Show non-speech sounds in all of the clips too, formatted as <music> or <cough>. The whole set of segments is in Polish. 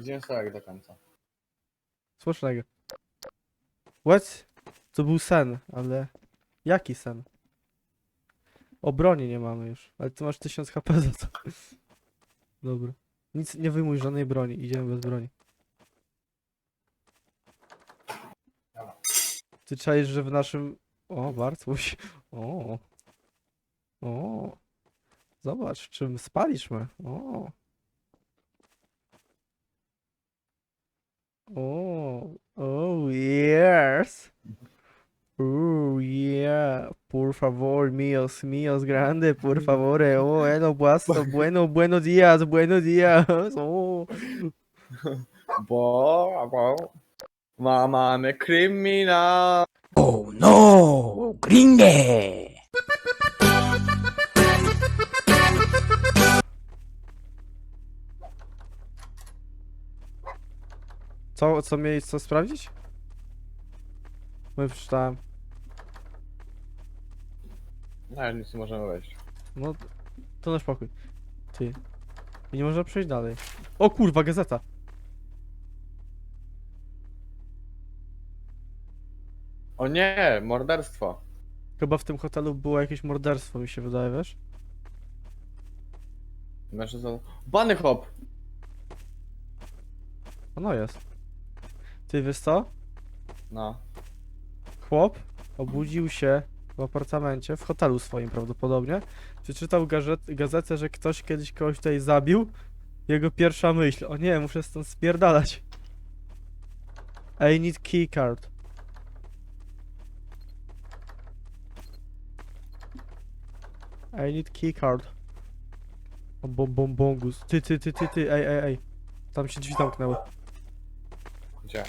Gdzie Sorek do końca? Smacznego. What? To był sen, ale... Jaki sen? O broni nie mamy już, ale ty masz 1000 HP za to. Dobra. Nic, nie wyjmuj żadnej broni, idziemy bez broni. Ty czaisz, że w naszym... O, Bartuś. O. O. Zobacz, czym spaliśmy. O. Oh, oh, yes. Oh, yeah. Por favor, míos, míos, grande, por favor. eh, Oh, bueno, buenas, <laughs> bueno, buenos días, buenos días. <laughs> Oh. Bo, bo. Ma, mamy kryminał. Oh no, gringue. Co, co mieli co sprawdzić? My przeczytałem. No, nic nie możemy wejść. No, to nasz pokój. Ty. I nie można przejść dalej. O kurwa, gazeta. O nie, morderstwo. Chyba w tym hotelu było jakieś morderstwo, mi się wydaje, wiesz? Mężczyzna... Bany hop! Ono jest. Ty wiesz co? No. Chłop obudził się w apartamencie, w hotelu swoim prawdopodobnie. Przeczytał gazet, gazetę, że ktoś kiedyś kogoś tutaj zabił. Jego pierwsza myśl, o nie, muszę stąd spierdalać. I need keycard. I need keycard. O, bom, bom, bongus. Ty, ty, ty, ty, ty, ej, ej, ej. Tam się drzwi zamknęły. Gdzie?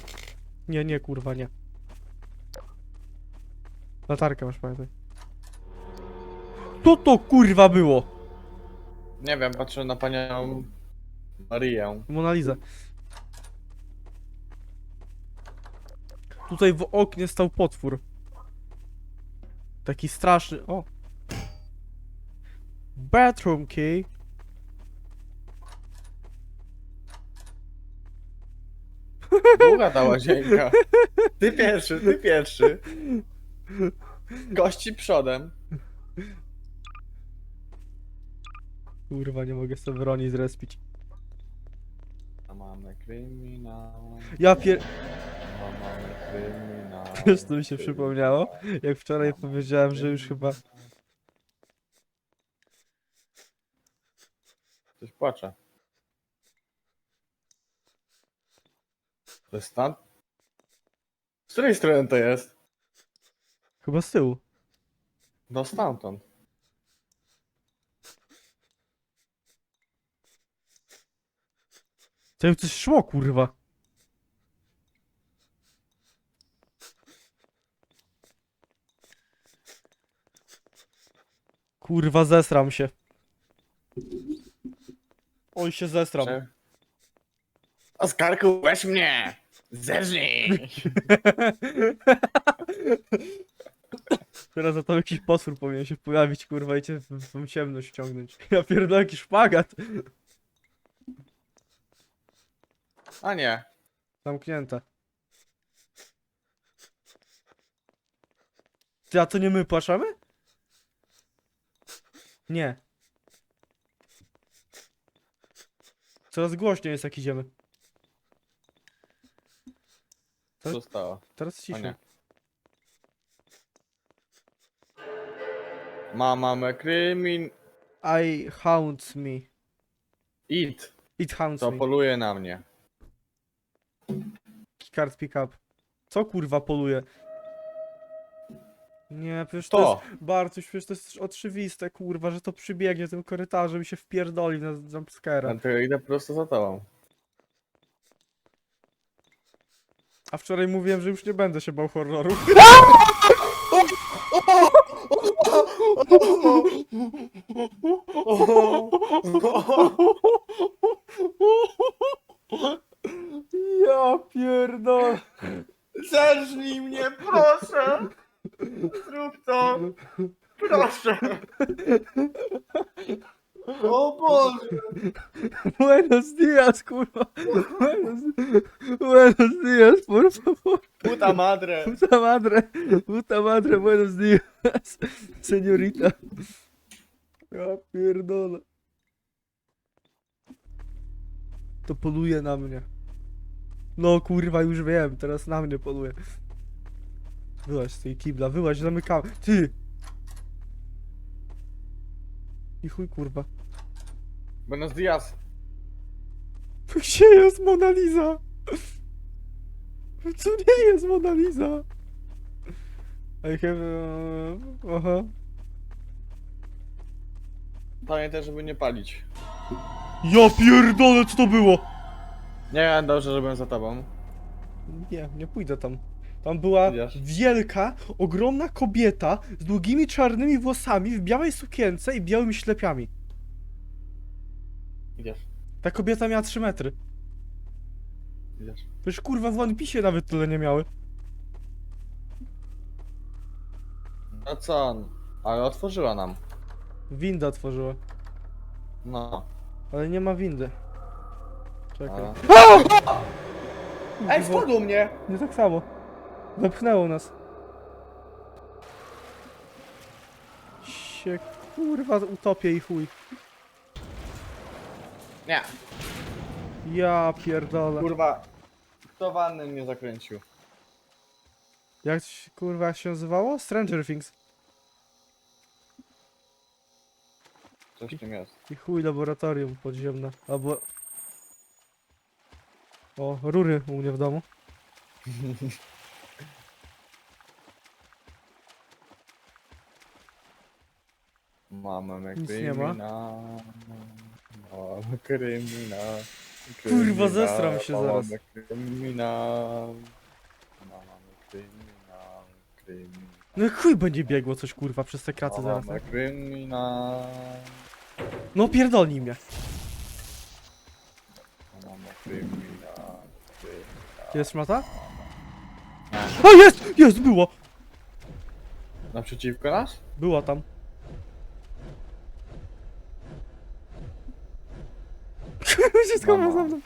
Nie, nie, kurwa, nie. Latarkę masz, pamiętaj. Co to kurwa było? Nie wiem, patrzę na panią Marię. Mona Lisa. Tutaj w oknie stał potwór. Taki straszny. O! Bathroom key. Długa ta łazienka. Ty pierwszy, ty pierwszy. Gości przodem. Kurwa, nie mogę sobie broni zrespić. A mamy kryminał. Ja pier... A mamy kryminał. Wiesz, co mi się przypomniało? Jak wczoraj powiedziałem, że już chyba... Ktoś płacze. To jest stan? Z której strony to jest? Chyba z tyłu. No stamtąd. To jak coś szło, kurwa. Kurwa, zesram się. Oj, się zesram. Czy... Oskarku, weź mnie! Zerżnij! <laughs> Teraz za to jakiś potwór powinien się pojawić, kurwa, i cię w, ciemność wciągnąć. <laughs> Ja pierdolę jakiś szpagat. A nie. Zamknięte. Ty, a to nie my płaczemy? Nie. Coraz głośniej jest jak idziemy. Co zostało? Teraz A ciszej. nie. Ma, mamy krymin... I haunts me. It. It haunts To me. poluje na mnie. Card pick up. Co kurwa poluje? Nie, przecież to, To! jest... Bartuś, przecież to jest oczywiste, kurwa, że to przybiegnie tym korytarzem i się wpierdoli na jumpscare'a. Dlatego idę prosto za tobą. A wczoraj mówiłem, że już nie będę się bał horrorów. Ja pierdolę. Zerżnij mnie, proszę! Zrób to! Proszę! O Boże! Bueno Buenos dias, kurwa. Buenos, buenos dias, por favor. Puta madre! Puta madre, puta madre, buenos dias. Seniorita. Ja pierdolę. To poluje na mnie. No kurwa, już wiem, teraz na mnie poluje. Wyłaź z tej kibla, wyłaź, zamykamy. Ty! I chuj kurwa. Buenos dias! Gdzie jest Mona Lisa? Co nie jest Mona Lisa? I have... Uh, aha. Pamiętaj, żeby nie palić. Ja pierdolę, co to było? Nie, dobrze, że byłem za tobą. Nie, nie pójdę tam. Tam była Idziesz. wielka, ogromna kobieta z długimi czarnymi włosami, w białej sukience i białymi ślepiami. Idziesz, Ta kobieta miała 3 metry. idziesz. Przecież kurwa w One Piece nawet tyle nie miały. No co? Ale otworzyła nam. Winda otworzyła. No. Ale nie ma windy. Czekaj. A. Ej, spadło mnie! Nie tak samo. Wepchnęło nas. Sie kurwa utopię i chuj. Nie. Ja pierdolę. Kurwa. Kto wanny mnie zakręcił? Jak się- kurwa jak się nazywało? Stranger Things. Coś w tym jest. I chuj laboratorium podziemne. Albo... O, rury u mnie w domu. <laughs> Mamy Nic nie ma. kryminał. Mamy kryminał. Kurwa, zesram się zaraz. Mamy kryminał. Mamy kryminał. Kryminał. No chuj będzie biegło coś kurwa przez te kraty zaraz, Mamy tak? kryminał. No pierdolnij mnie. Mamy kryminał. kryminał. Jest szmata? O jest! Jest! Było! Naprzeciwko nas? Była tam. Wszystko ma Mama. za mną.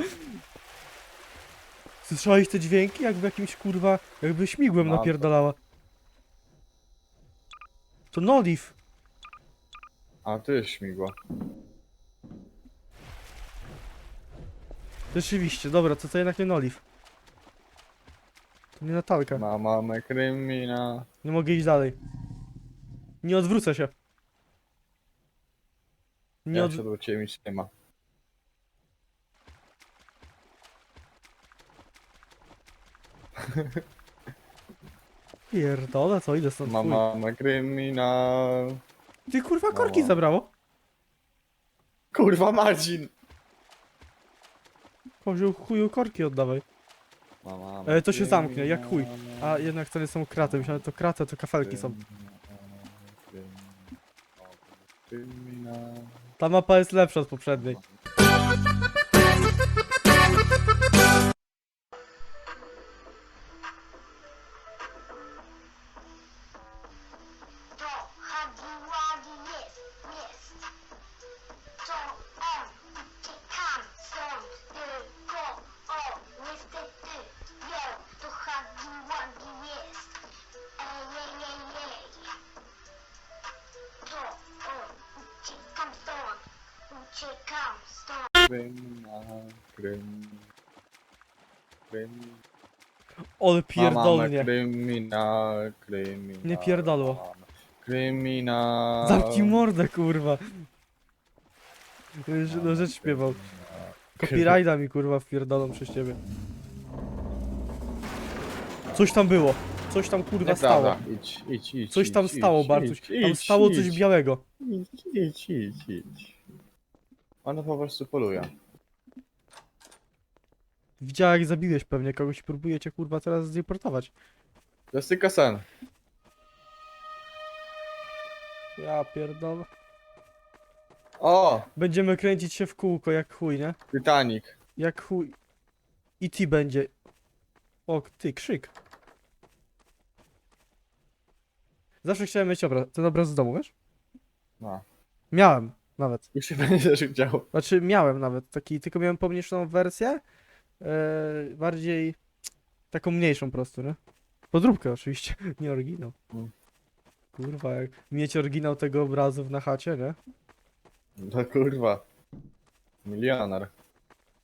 Słyszałeś te dźwięki? Jak w jakimś kurwa... Jakby śmigłem napierdalała. To Noliv. A tu jest śmigło. Rzeczywiście, dobra, to to jednak nie Noliv. To nie Natalka. Ma, mamy kryminał. Nie mogę iść dalej. Nie odwrócę się. Nie Ja od... się odwróciłem nic nie ma. <laughs> Pierdolę, co idę stąd Ma, chuj. mamy kryminał. Ty kurwa korki Mama. zabrało. Kurwa Marcin! Kozioł chuju korki oddawaj. Ma, mamy E, to się zamknie, jak chuj. A jednak to nie są kraty, myślałem, to kraty, to kafelki są. Ta mapa jest lepsza od poprzedniej. Pierdolnie. Kryminał. Nie pierdolło. Kryminał. Zamknij mordę, kurwa. Już No rzecz śpiewał. Copyrighta mi kurwa wpierdolą przez ciebie. Coś tam było. Coś tam kurwa stało. Nieprawda. Idź, idź, idź. Coś tam idź, stało, idź, Bartuś. idź, Tam idź, stało coś idź, białego. Idź, idź, idź, idź. Ona po prostu poluje. Widziała jak zabiłeś pewnie kogoś i próbuje cię kurwa teraz zdeportować. Tylko sen. Ja pierdolę. O! Będziemy kręcić się w kółko jak chuj, nie? Titanic. Jak chuj. I ty będzie. O, ty, krzyk. Zawsze chciałem mieć obraz, ten obraz z domu, wiesz? No. Miałem. Nawet. Już się <laughs> będziesz chciał. Znaczy miałem nawet taki, tylko miałem pomniejszoną wersję. E, bardziej taką mniejszą po prostu, nie? Podróbkę oczywiście, <laughs> nie oryginał. Mm. Kurwa, jak mieć oryginał tego obrazu na chacie, nie? No kurwa. Milioner.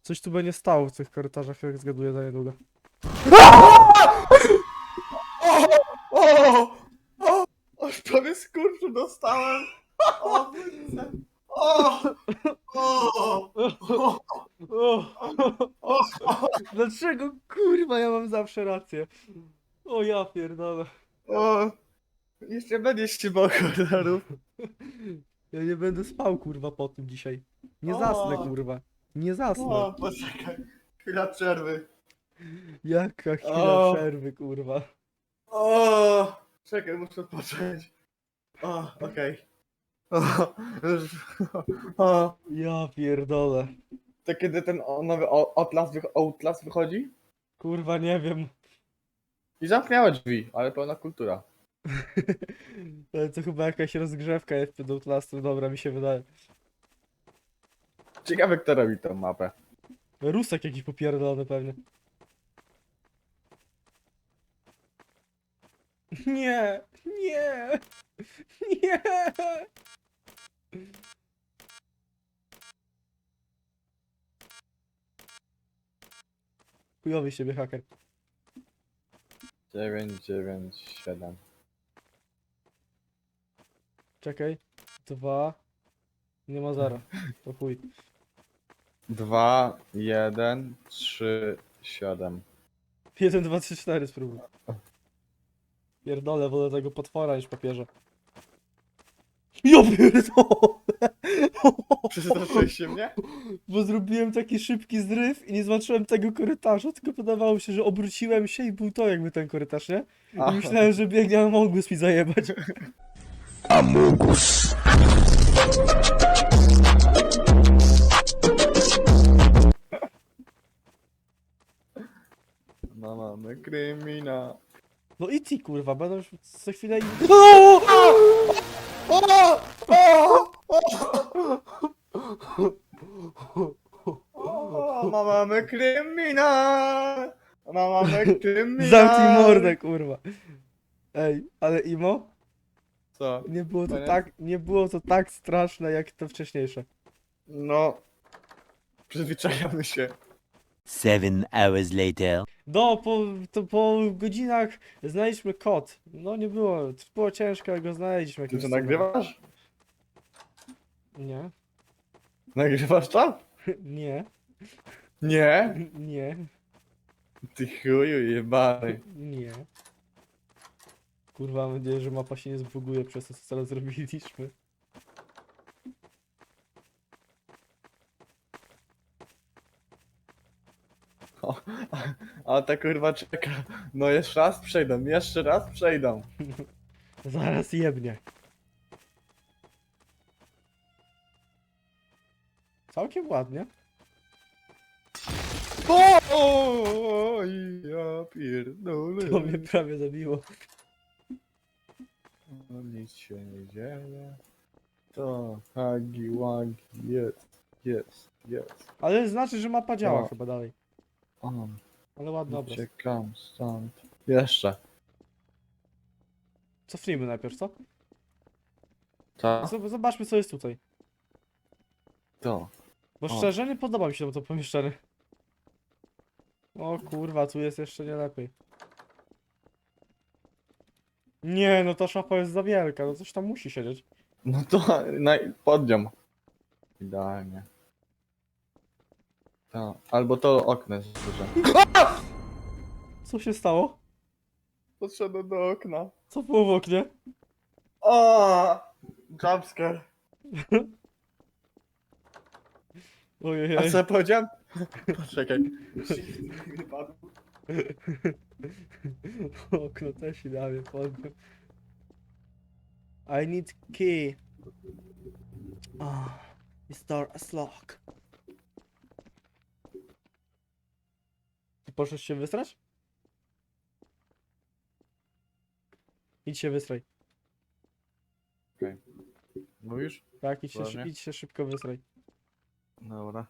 Coś tu będzie stało w tych korytarzach, jak zgaduję za niedługo. <laughs> O! O! Aż prawie skurczu dostałem! O! O! O! O! Dlaczego kurwa ja mam zawsze rację? O ja pierdolę. O! Jeszcze będziesz się bał horrorów. Ja nie będę spał kurwa po tym dzisiaj. Nie O. zasnę kurwa. Nie zasnę. O, poczekaj. Chwila przerwy. Jaka chwila O. przerwy kurwa. O! Czekaj, muszę odpocząć. O, okej. O. Ja pierdolę. To kiedy ten o- nowy o- wych- Outlast wychodzi? Kurwa nie wiem. I zamknęła drzwi, ale pełna kultura. <laughs> Ale to chyba jakaś rozgrzewka jest przed Outlastem, dobra mi się wydaje. Ciekawe kto robi tą mapę. Rusek jakiś popierdolony pewnie. <laughs> Nie, nie, <laughs> nie. Chujowy z siebie haker. 9, 9, 7. Czekaj. Dwa. Nie ma zera. To chuj. 2, 1, 3, 7. 1, 2, 3, 4 spróbuj. Pierdolę, wolę tego potwora niż papieża. Ja pierdolę! Przestraszyłeś się mnie? Bo zrobiłem taki szybki zryw i nie zobaczyłem tego korytarza, tylko podawało się, że obróciłem się i był to jakby ten korytarz, nie? I Aha. myślałem, że biegnie Amogus mi zajebać. Amogus. No mamy kryminał. No i ci kurwa, będą już co chwilę i... O, no mamy kryminał! No mamy <laughs> kryminał! Zamknij mordę, kurwa. Ej, ale Imo, Co? nie było to Panie? tak, nie było to tak straszne jak to wcześniejsze. No... Przyzwyczajamy się. Seven hours later. No, po, to po godzinach znaleźliśmy kod. No nie było, było ciężko, ale go znaleźliśmy. Ty jakimś cudem. nagrywasz? Nie, Nagrywasz to? <laughs> nie, Nie? <laughs> nie, Ty chuju jebany. nie. Kurwa, mam nadzieję, że mapa się nie zbuguje przez to, co teraz zrobiliśmy. A ta kurwa czeka. No jeszcze raz przejdą, jeszcze raz przejdą. Zaraz jebnie. Całkiem ładnie. O, ja pierdolę. To mnie prawie zabiło. No, nic się nie dzieje. To hagi wagi jest, jest, jest. Ale znaczy, że mapa działa No. chyba dalej. On, Ale ładny obraz. uciekam stąd. Jeszcze. Cofnijmy najpierw, co? To, Zob- Zobaczmy, co jest tutaj. to. Bo O. szczerze nie podoba mi się to pomieszczenie. O kurwa, tu jest jeszcze nie lepiej. Nie, no ta szafa jest za wielka, no coś tam musi siedzieć. No to na, pod nią. Idealnie. To, albo to okno jest duże. <laughs> Co się stało? Podszedłem do okna. Co było w oknie? O! Jumpscare. <laughs> Ojej. A co ja powiedziałem? <laughs> Poczekaj. Okno też idealnie podniósł. I need key. Ah, this door is locked. Ty poszedłeś się wystrać? Idź się wystraj. Mówi Mówisz? Tak, idź się, Ładnie. idź się szybko wysraj. Dobra.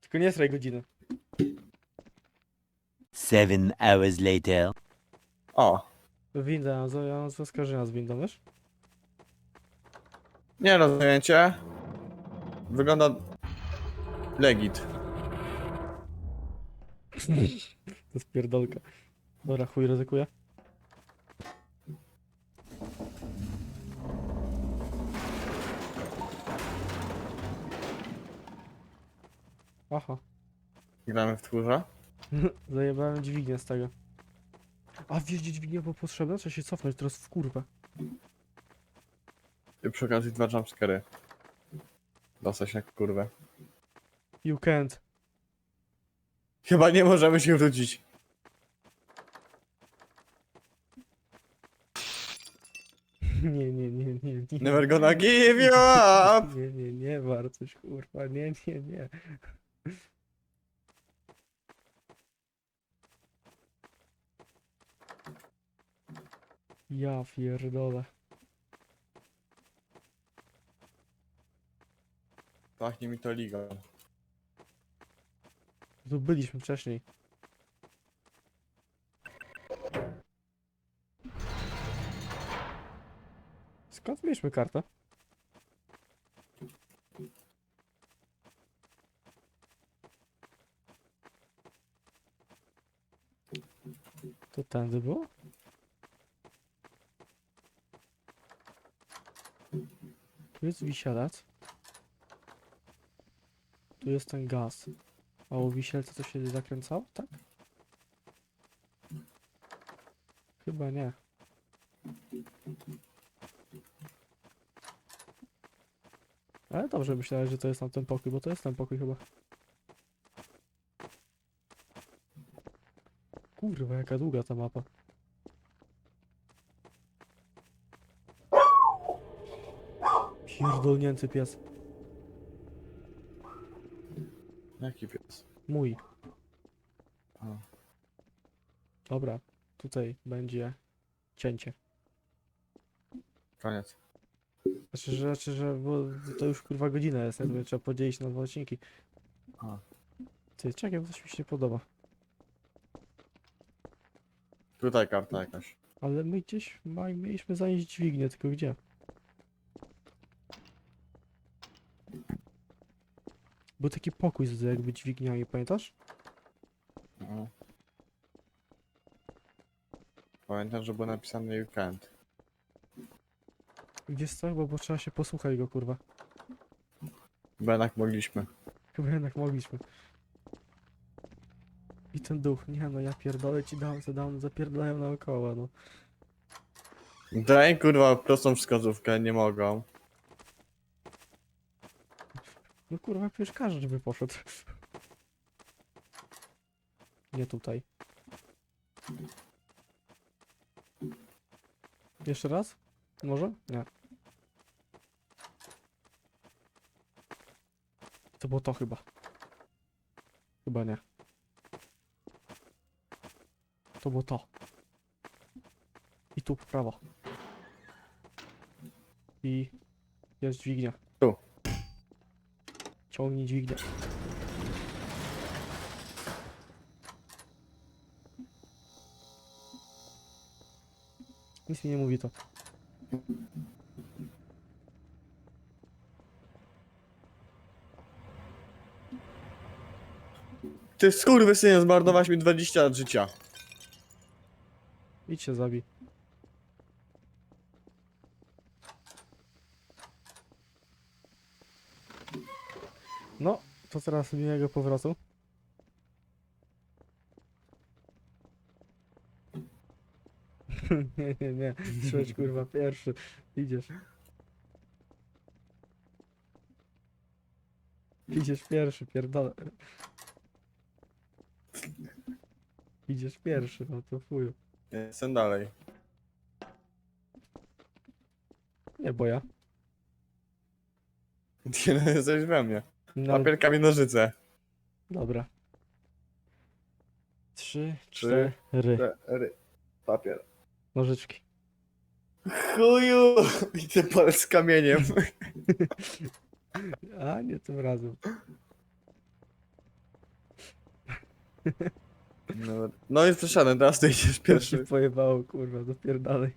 Tylko nie sraj godziny. Seven hours later. O! Winda, ja mam za- ja mam zaskarżenia z windą, wiesz? Nie rozumiem cię. Wygląda... Legit. To jest pierdolka. Dobra, chuj, ryzykuję. Aha, Gramy w tchórza. <laughs> zajebałem dźwignię z tego. A wiesz, gdzie dźwignia była potrzebna? Trzeba się cofnąć teraz w kurwę. I przy okazji dwa jumpscary. Dostać na kurwę. You can't. Chyba nie możemy się wrócić. <laughs> Nie, nie, nie, nie, nie. Never gonna give you up! <laughs> Nie, nie, nie, Bartoś, kurwa, nie, nie, nie. Ja pierdolę. Pachnie mi to ligą. Tu byliśmy wcześniej. Skąd mieliśmy kartę? To tędy było? Tu jest wisielec. Tu jest ten gaz. A u wisielca to się zakręcało, tak? Chyba nie. Ale dobrze myślałem, że to jest tam ten pokój, bo to jest ten pokój chyba. Kurwa, jaka długa ta mapa. Pierdolnięty pies. Jaki pies? Mój. A. Dobra, tutaj będzie cięcie. Koniec. Znaczy, że, znaczy, że bo to już kurwa godzina jest, jakby trzeba podzielić na dwa odcinki. A. Ty, czekaj, bo coś mi się nie podoba. Tutaj karta jakaś. Ale my gdzieś ma, mieliśmy zanieść dźwignię, tylko gdzie? Był taki pokój z jakby dźwigniami, pamiętasz? No. Pamiętam, że było napisane you can't. Gdzieś co? Bo, bo trzeba się posłuchać go, kurwa. Bo jednak mogliśmy. Chyba jednak mogliśmy. I ten duch, nie no, ja pierdolę ci dam, co dam, zapierdalają naokoło, no. Daj kurwa prostą wskazówkę, nie mogą. No kurwa, przecież każdy by poszedł. Nie tutaj. Jeszcze raz? Może? Nie. To było to chyba. Chyba nie. To było to. I tu prawo. I jest dźwignia. Tu. Ciągnij dźwignię. Nic mi nie mówi to. Ty skurwysynie, zmarnowałeś mi 20 lat życia. Idź się zabij. No, to teraz miłego powrotu. <laughs> nie, nie, nie. Trzeć kurwa pierwszy. Idziesz. Idziesz pierwszy, pierdolę. Idziesz pierwszy, no to fuju. Jestem dalej. Nie, bo ja. Jesteś we mnie. No, Papier, kamień, nożyce. dobra. Trzy, Trzy, cztery. Cztery. Papier. Nożyczki. Chuju! Widzę palec z kamieniem. <laughs> A, nie tym razem. No, no jest przeszany, teraz ty idziesz Już się pierwszy. pojebało, kurwa, dopierdalej.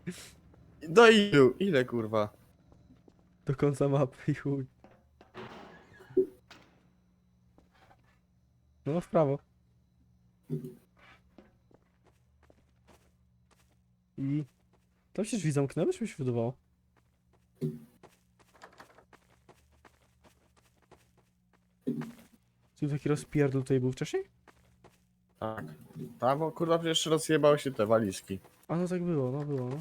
Do ilu? Ile kurwa? Do końca mapy i chuj. No, w prawo. I... Tam się drzwi zamknęły, czy mi się wydawało? Tu taki rozpierdol tutaj był wcześniej? Tak. Tam, bo kurwa przecież rozjebały się te walizki. A no tak było, no było, no.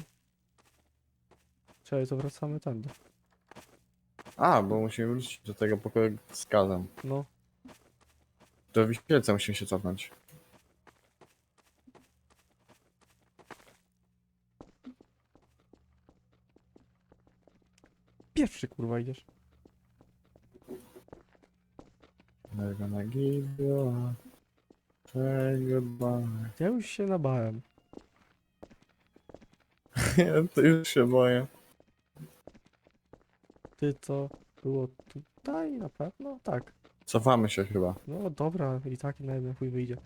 Czekaj, to wracamy tędy. A, bo musimy wrócić do tego pokoju z gazem. No. Do Wiśpielca musimy się cofnąć. Pierwszy kurwa idziesz. Never gonna give you up. Say goodbye. Ja już się nabałem. <laughs> Ja to już się boję. Ty to było tutaj na pewno? Tak. Cofamy się chyba. No dobra, i tak na jeden chuj wyjdzie.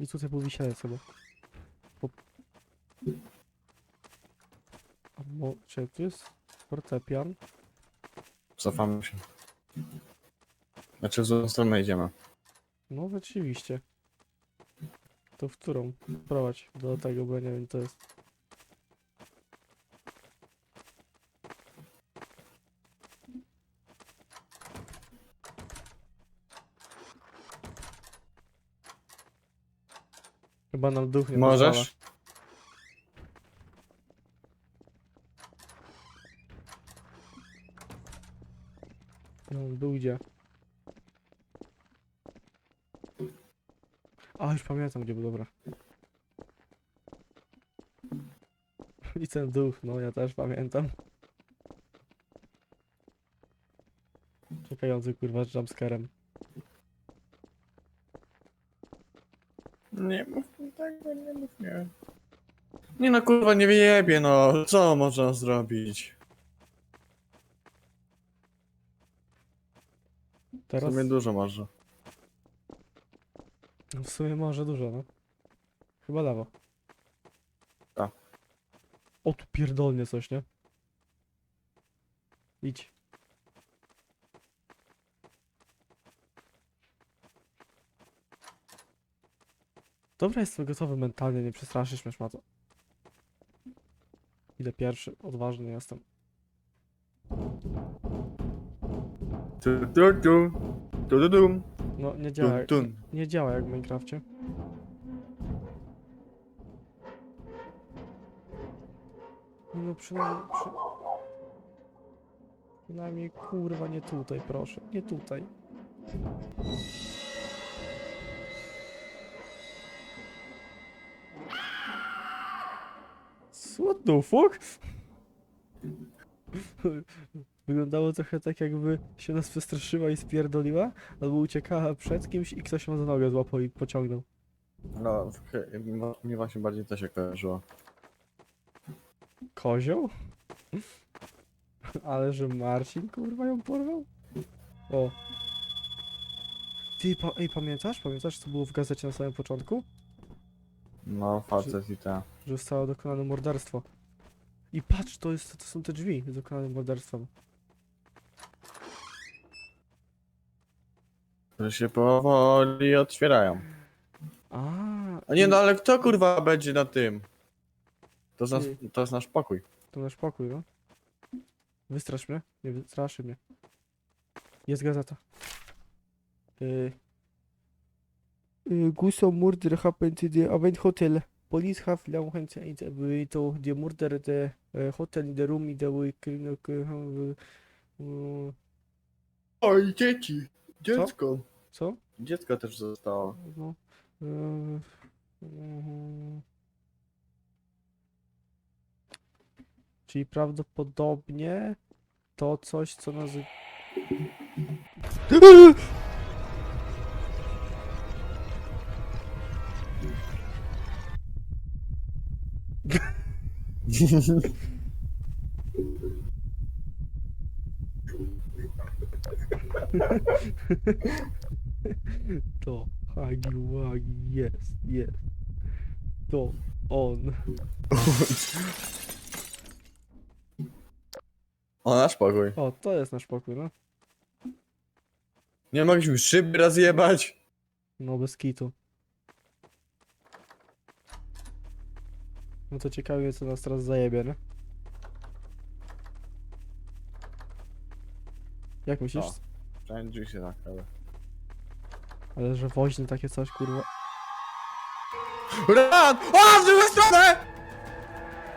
I tutaj był wisielec sobie. Po... A mo... Czy tu jest fortepian? Cofamy się. Znaczy w złą stronę idziemy. No rzeczywiście. To w którą? Prowadź do tego, bo ja nie wiem to jest. Chyba nam duch nie pozwala. Możesz? No, był gdzie? A, już pamiętam gdzie był, dobra. <laughs> I ten duch, no ja też pamiętam. Czekający kurwa z jumpscarem. Nie mów tego, nie mów nie. Nie no kurwa, nie wyjebie no. Co można zrobić? W Teraz sumie dużo może. w sumie może dużo, no. Chyba lewo. Tak. O, tu pierdolnie coś, nie? Idź. Dobra, jestem gotowy mentalnie, nie przestraszysz mnie, szmato. Idę pierwszy, odważny jestem. Tu, tu, tu. Tu, tu, tu. No, nie działa, Tun, jak- tun. nie działa jak w Minecrafcie. Nie No przynajmniej, przy... przynajmniej kurwa nie tutaj, proszę, nie tutaj. What the fuck? Wyglądało trochę tak jakby się nas przestraszyła i spierdoliła, albo uciekała przed kimś i ktoś ją za nogę złapał i pociągnął. No, mnie właśnie bardziej to się kojarzyło. Kozioł? <laughs> Ale że Marcin kurwa ją porwał? O. Ty, pa ej, pamiętasz? Pamiętasz co było w gazecie na samym początku? No, facet i ta. Że zostało dokonane morderstwo. I patrz, to, jest, to są te drzwi z dokonanym morderstwem. Że się powoli otwierają. A, A nie no, ale kto kurwa będzie na tym? To jest, nasz, Ty. to jest nasz pokój. To nasz pokój, no. Wystrasz mnie? Nie wystraszy mnie. Jest gazeta. Y... Y, Guso murder happened in the Avent Hotel. Police have launched it to the murder the uh, hotel in the room in the week. Oj, dzieci! Dziecko! Co? Dziecko też zostało. No. y, mhm. Czyli prawdopodobnie to coś, co nazywa. <gasps> <laughs> To Hagi Wagi jest, jest. To on. O, nasz pokój. O, to jest nasz pokój, no. Nie mogliśmy szyby rozjebać. No bez kitu. No to ciekawie co nas teraz zajebie, nie? Jak myślisz? O. Wszędzie się tak, ale... Ale że woźny takie coś, kurwa. Run! O, w drugą stronę!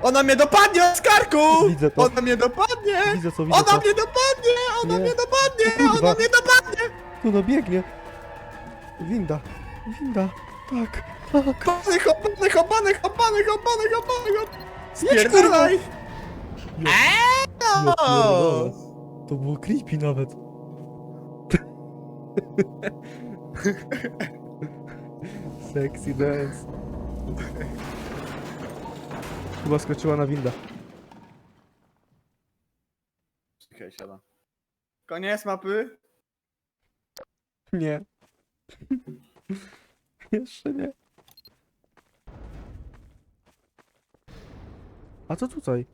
Ona mnie dopadnie od skarku! Widzę to. Ona mnie dopadnie! Widzę co, widzę Ona co. mnie dopadnie! Ona Nie. mnie dopadnie! Kurwa. Ona mnie dopadnie! Tu no biegnie. Winda. Winda. Tak. Hopany, hopany, hopany, hopany, hopany, hopany, hopany! Spierdalaj! Ja pierdolę. To było creepy nawet. <laughs> Sexy dance. Chyba skoczyła na winda. Czekaj, siada. Koniec mapy? Nie. <laughs> Jeszcze nie. A co tutaj?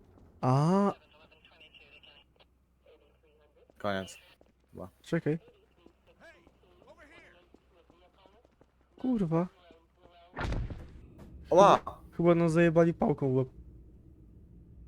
A, Koniec. czekaj. Kurwa. Oła! Chyba nas zajebali pałką w łeb.